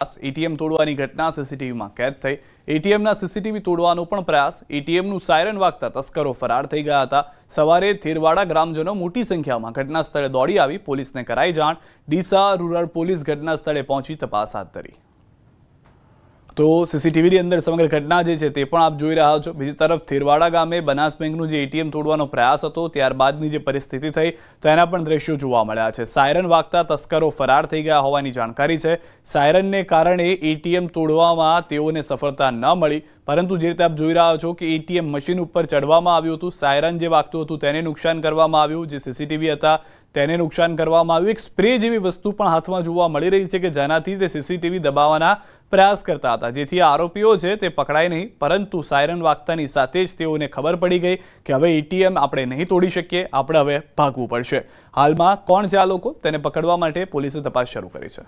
ATM તોડવાની ઘટના સીસીટીવીમાં કેદ થઈ. એટીએમના સીસીટીવી તોડવાનો પણ પ્રયાસ એટીએમનું સાયરન વાગતા તસ્કરો ફરાર થઈ ગયા હતા. સવારે થેરવાડા ગ્રામજનો મોટી સંખ્યામાં ઘટના સ્થળે દોડી આવી પોલીસને કરાઈ જાણ. ડીસા રૂરલ પોલીસ ઘટના સ્થળે પહોંચી તપાસ હાથ ધરી. તો સીસીટીવીની અંદર સમગ્ર ઘટના જે છે તે પણ આપ જોઈ રહ્યા છો. બીજી તરફ થેરવાડા ગામે બનાસ બેંકનું જે એટીએમ તોડવાનો પ્રયાસ હતો, ત્યારબાદની જે પરિસ્થિતિ થઈ તેના પણ દ્રશ્યો જોવા મળ્યા છે. સાયરન વાગતા તસ્કરો ફરાર થઈ ગયા હોવાની જાણકારી છે. સાયરનને કારણે એટીએમ તોડવામાં તેઓને સફળતા ન મળી, પરંતુ જે રીતે આપ જોઈ રહ્યા છો કે એટીએમ મશીન ઉપર ચડવામાં આવ્યું હતું, સાયરન જે વાગતું હતું તેને નુકસાન કરવામાં આવ્યું, જે સીસીટીવી હતા તેને નુકસાન કરવામાં આવ્યું. એક સ્પ્રે જેવી વસ્તુ પણ હાથમાં જોવા મળી રહી છે કે જેનાથી તે સીસીટીવી દબાવવાના પ્રયાસ કરતા હતા. જેથી આરોપીઓ છે તે પકડાય નહીં, પરંતુ સાયરન વાગતાની સાથે જ તેઓને ખબર પડી ગઈ કે હવે એટીએમ આપણે નહીં તોડી શકીએ, આપણે હવે ભાગવું પડશે. હાલમાં કોણ છે આ લોકો? તેને પકડવા માટે પોલીસે તપાસ શરૂ કરી છે.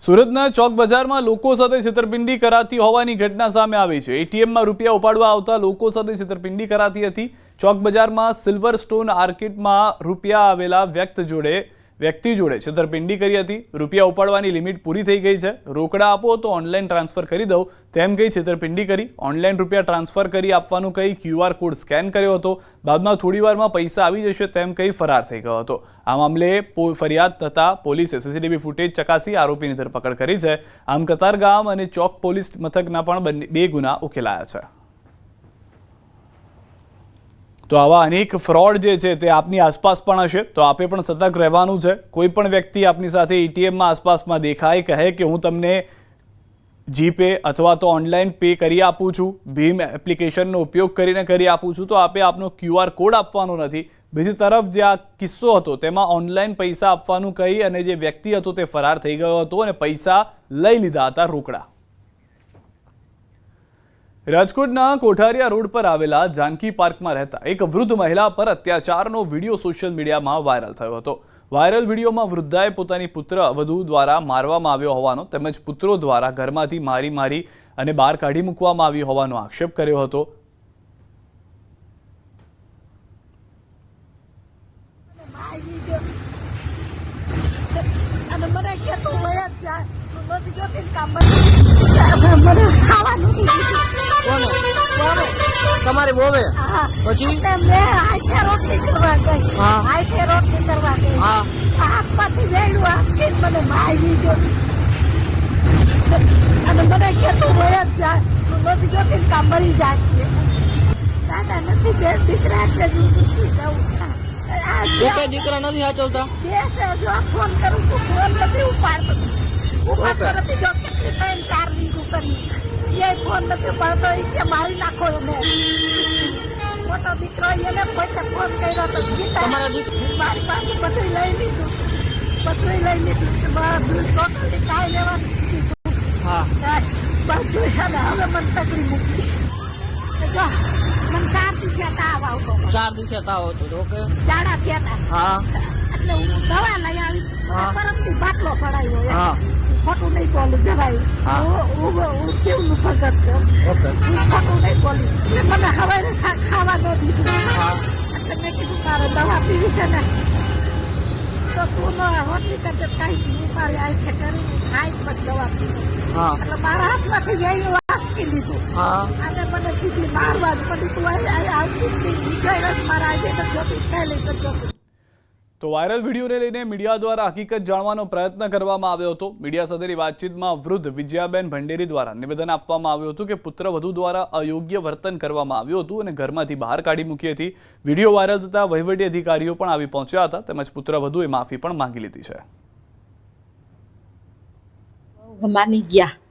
સુરતના ચોક બજારમાં લોકો સાથે છેતરપિંડી કરાતી હોવાની ઘટના સામે આવી છે. એટીએમમાં રૂપિયા ઉપાડવા આવતા લોકો સાથે છેતરપિંડી કરાતી હતી. ચોક બજારમાં સિલ્વર સ્ટોન આર્કિટમાં રૂપિયા આવેલા વ્યક્ત જોડે, વ્યક્તિ જોડે છેતરપિંડી કરી હતી. રૂપિયા ઉપાડવાની લિમિટ પૂરી થઈ ગઈ છે. રોકડા આપો તો ઓનલાઈન ટ્રાન્સફર કરી દઉં. તેમ કહી છેતરપિંડી કરી. ઓનલાઈન રૂપિયા ટ્રાન્સફર કરી આપવાનું કહી ક્યુઆર કોડ સ્કેન કર્યો હતો. બાદમાં થોડી વારમાં પૈસા આવી જશે તેમ કહી ફરાર થઈ ગયો હતો. આ મામલે ફરિયાદ થતા પોલીસે સીસીટીવી ફૂટેજ ચકાસી આરોપીની ધરપકડ કરી છે. આમ કતારગામ અને ચોક પોલીસ મથકના પણ બે ગુના ઉકેલાયા છે. તો આવા અનેક ફ્રોડ જે છે તે આપની આસપાસ પણ હશે. તો આપે પણ સતર્ક રહેવાનું છે. કોઈ પણ વ્યક્તિ આપની સાથે એટીએમમાં આસપાસમાં દેખાય, કહે કે હું તમને જીપે અથવા તો ઓનલાઈન પે કરી આપું છું, ભીમ એપ્લિકેશનનો ઉપયોગ કરીને કરી આપું છું, તો આપે આપનો ક્યુઆર કોડ આપવાનો નથી. બીજી તરફ જે આ કિસ્સો હતો, તેમાં ઓનલાઈન પૈસા આપવાનું કહી અને જે વ્યક્તિ હતો તે ફરાર થઈ ગયો હતો અને પૈસા લઈ લીધા હતા રોકડા. રાજકોટના કોઠારિયા રોડ પર આવેલા જાનકી પાર્કમાં રહેતા એક વૃદ્ધ મહિલા પર અત્યાચારનો વીડિયો સોશિયલ મીડિયામાં વાયરલ થયો હતો. વાયરલ વિડીયોમાં વૃદ્ધાએ પોતાની પુત્ર વધુ દ્વારા મારવામાં આવ્યો હોવાનો તેમજ પુત્રો દ્વારા ઘરમાંથી મારી મારી અને બહાર કાઢી મૂકવામાં આવ્યો હોવાનો આક્ષેપ કર્યો હતો અને મને કે વયા જ જા. નથી જોતી કામ મને ખાવાનું કોને કોને તમારી બોવે? હા. પછી? મેં હાથે રોટલી કરવા ગઈ. હાથે રોટલી કરવા ગઈ. હાથમાંથી વેલું આપીને મને મારી ગયો અને મને કે તું વયા જ જા. તું નથી જોતી કામ મરી જાય. દાદા નથી બે દીકરા એટલે આ એક દીકરા નથી સાચવતા? તો મારી પાસે બધું લઈ લીધું બધું લઈ લીધું બધું ટોટલી કાંઈ લેવાનું કીધું હા બધું છે ને હવે મને તકલીફ મૂકી જો મને ચાર દિવસે તાવ આવતો ચાર દિવસે તાવ હતો તો કે? ચાડા થયા હા. એટલે હું દવા લઈ આવી. હા. પરમથી બાટલો ચડાવ્યો હા. ખોટું નહીં બોલું જવાય. હા. હું શિવનું ભગત હું ખોટું નહીં બોલું. એટલે મને હવે શાક ખાવા ન દીધું. એટલે મેં કીધું તારે દવા પીવી છે ને? તો તું રોટલી કરજે કાંઈ હું આ આંખે કરી ખાઈ પછી દવા પીવી એટલે મારા હાથમાંથી એવી વાસકી લીધો. હા. અને મને સીધી મારવા પડી તું આવતી નીકળ્યો મારા આજે તો જોતી પહેલી તો જોતી તો વાયરલ વિડીયોને લઈને મીડિયા દ્વારા હકીકત જાણવાનો પ્રયત્ન કરવામાં આવ્યો હતો. મીડિયા સાથેની વાતચીતમાં વૃદ્ધ વિજયાબેન ભંડેરી દ્વારા નિવેદન આપવામાં આવ્યું હતું કે પુત્ર વધુ દ્વારા અયોગ્ય વર્તન કરવામાં આવ્યું હતું અને ઘરમાંથી બહાર કાઢી મૂકી હતી. વીડિયો વાયરલ થતા વહીવટી અધિકારીઓ પણ આવી પહોંચ્યા હતા. તેમજ પુત્ર વધુએ માફી પણ માંગી લીધી છે. ગયા.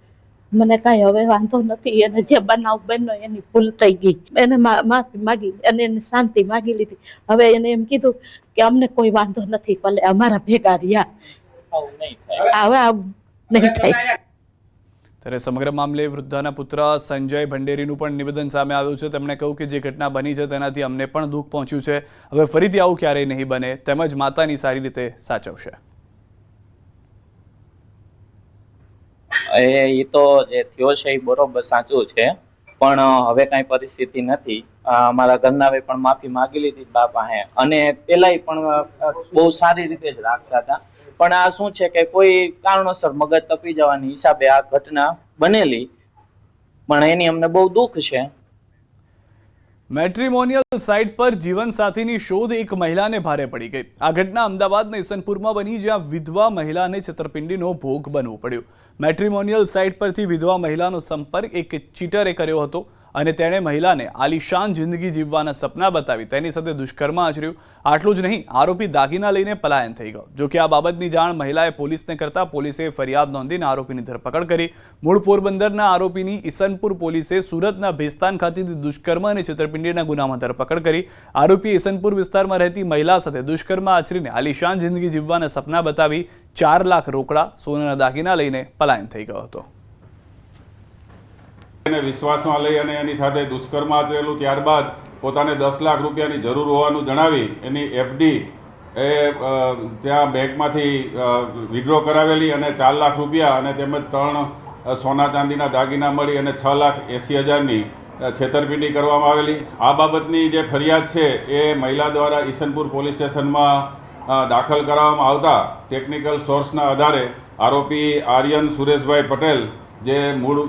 મને કાંઈ હવે વાંધો નથી. અને જે બનાવ બન્યો એની ભૂલ થઈ ગઈ. એને માફી માગી અને એને શાંતિ માગી લીધી. હવે એને એમ કીધું કે અમને કોઈ વાંધો નથી, ભલે અમારા ભેગા રહ્યા. હવે નહીં થાય. ત્યારે સમગ્ર મામલે વૃદ્ધાના પુત્ર સંજય ભંડેરીનું પણ નિવેદન સામે આવ્યું છે. તેમણે કહ્યું કે જે ઘટના બની છે તેનાથી અમને પણ દુઃખ પહોંચ્યું છે. હવે ફરીથી આવું ક્યારેય નહીં બને. તેમજ માતાની સારી રીતે સાચવશે. એ તો જે થયો છે એ બરોબર સાચું છે. પણ હવે કાંઈ પરિસ્થિતિ નથી. અમારા ઘરનાએ પણ માફી માગી લીધી બાપા હે. અને પેલાય પણ બહુ સારી રીતે જ રાખતા હતા. પણ આ શું છે કે કોઈ કારણોસર મગજ તપી જવાની હિસાબે આ ઘટના બનેલી. પણ એની અમને બહુ દુઃખ છે. મેટ્રિમોનિયલ સાઇટ પર જીવનસાથીની શોધ એક મહિલાને ભારે પડી ગઈ. આ ઘટના અમદાવાદના ઈસનપુરમાં બની, જ્યાં વિધવા મહિલાને છેતરપિંડીનો ભોગ બનવું પડ્યો. મેટ્રિમોનિયલ સાઇટ પરથી વિધવા મહિલાનો સંપર્ક એક ચીટરે કર્યો હતો. અને તેણે મહિલાને આલિશાન જિંદગી જીવવાના સપના બતાવી. તેની સાથે દુષ્કર્મ આચર્યું. આટલું જ નહીં, આરોપી દાગીના લઈને પલાયન થઈ ગયો. જોકે આ બાબતની જાણ મહિલાએ પોલીસને કરતા પોલીસે ફરિયાદ નોંધીને આરોપીની ધરપકડ કરી. મૂળ પોરબંદરના આરોપીની ઈસનપુર પોલીસે સુરતના ભેસ્તાન ખાતેથી દુષ્કર્મ અને છેતરપિંડીના ગુનામાં ધરપકડ કરી. આરોપીએ ઈસનપુર વિસ્તારમાં રહેતી મહિલા સાથે દુષ્કર્મ આચરીને આલિશાન જિંદગી જીવવાના સપના બતાવી ચાર લાખ રોકડા સોનાના દાગીના લઈને પલાયન થઈ ગયો હતો. એને વિશ્વાસમાં લઈ અને એની સાથે દુષ્કર્મ આચરેલું ત્યારબાદ પોતાને દસ લાખ રૂપિયાની જરૂર હોવાનું જણાવી એની એફડી એ ત્યાં બેંકમાંથી વિડ્રો કરાવેલી અને ચાર લાખ રૂપિયા અને તેમજ ત્રણ સોના ચાંદીના દાગીના મળી અને છ લાખ એંસી હજારની છેતરપિંડી કરવામાં આવેલી. આ બાબતની જે ફરિયાદ છે એ મહિલા દ્વારા ઈસનપુર પોલીસ સ્ટેશનમાં દાખલ કરાવવામાં આવતા ટેકનિકલ સોર્સના આધારે આરોપી આર્યન સુરેશભાઈ પટેલ જે મૂળ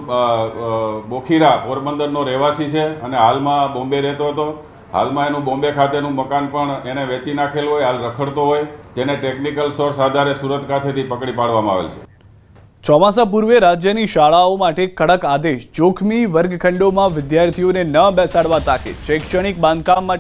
બોખીરા પોરબંદરનો રહેવાસી છે અને હાલમાં બોમ્બે રહેતો હતો. હાલમાં એનું બોમ્બે ખાતેનું મકાન પણ એને વેચી નાખેલું હોય, હાલ રખડતો હોય, જેને ટેકનિકલ સોર્સ આધારે સુરત ખાતેથી પકડી પાડવામાં આવેલ છે. ચોમાસા પૂર્વે રાજ્યની શાળાઓ માટે કડક આદેશ. જોખમી વર્ગખંડોમાં વિદ્યાર્થીઓને ન બેસાડવા તાકીદ. શૈક્ષણિક બાંધકામ માટે